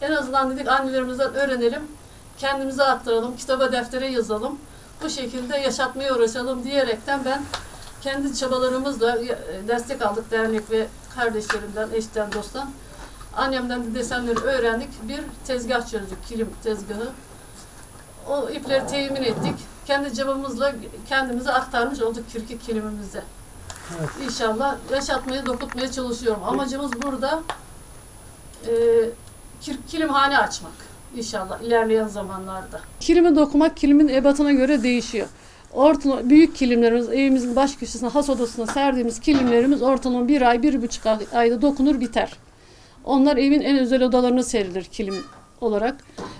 En azından dedik annelerimizden öğrenelim. Kendimize aktaralım. Kitaba deftere yazalım. Bu şekilde yaşatmaya uğraşalım diyerekten ben kendi çabalarımızla e, destek aldık dernek ve kardeşlerimden, eşten, dosttan. Annemden de desenleri öğrendik. Bir tezgah çözdük, kilim tezgahı. O ipleri temin ettik. Kendi çabamızla kendimize aktarmış olduk kirkik kilimimize. Evet. İnşallah yaşatmaya, dokutmaya çalışıyorum. Amacımız burada e, kilimhane açmak. İnşallah ilerleyen zamanlarda. Kilimi dokumak kilimin ebatına göre değişiyor. Ortalama büyük kilimlerimiz evimizin baş köşesine, has odasına serdiğimiz kilimlerimiz ortalama bir ay, bir buçuk ay- ayda dokunur biter. Onlar evin en özel odalarına serilir kilim olarak.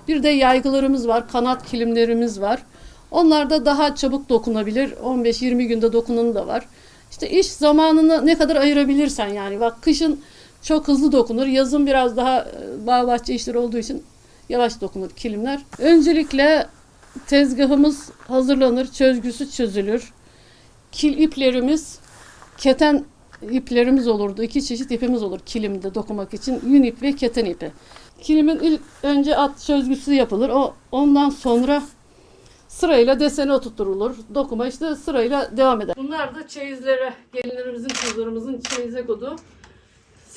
Bir de yaygılarımız var, kanat kilimlerimiz var. Onlar da daha çabuk dokunabilir. 15-20 günde dokunanı da var. İşte iş zamanını ne kadar ayırabilirsen yani. Bak kışın çok hızlı dokunur. Yazın biraz daha bağ bahçe işleri olduğu için yavaş dokunur kilimler. Öncelikle tezgahımız hazırlanır, çözgüsü çözülür. Kil iplerimiz, keten iplerimiz olurdu. İki çeşit ipimiz olur kilimde dokumak için. Yün ip ve keten ipi. Kilimin ilk önce at çözgüsü yapılır. O ondan sonra sırayla deseni oturtulur. Dokuma işte sırayla devam eder. Bunlar da çeyizlere, gelinlerimizin, kızlarımızın çeyize kodu.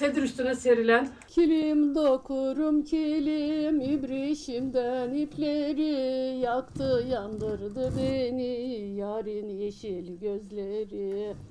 Sedir üstüne serilen. Kilim dokurum kilim ibrişimden ipleri yaktı yandırdı beni yarın yeşil gözleri.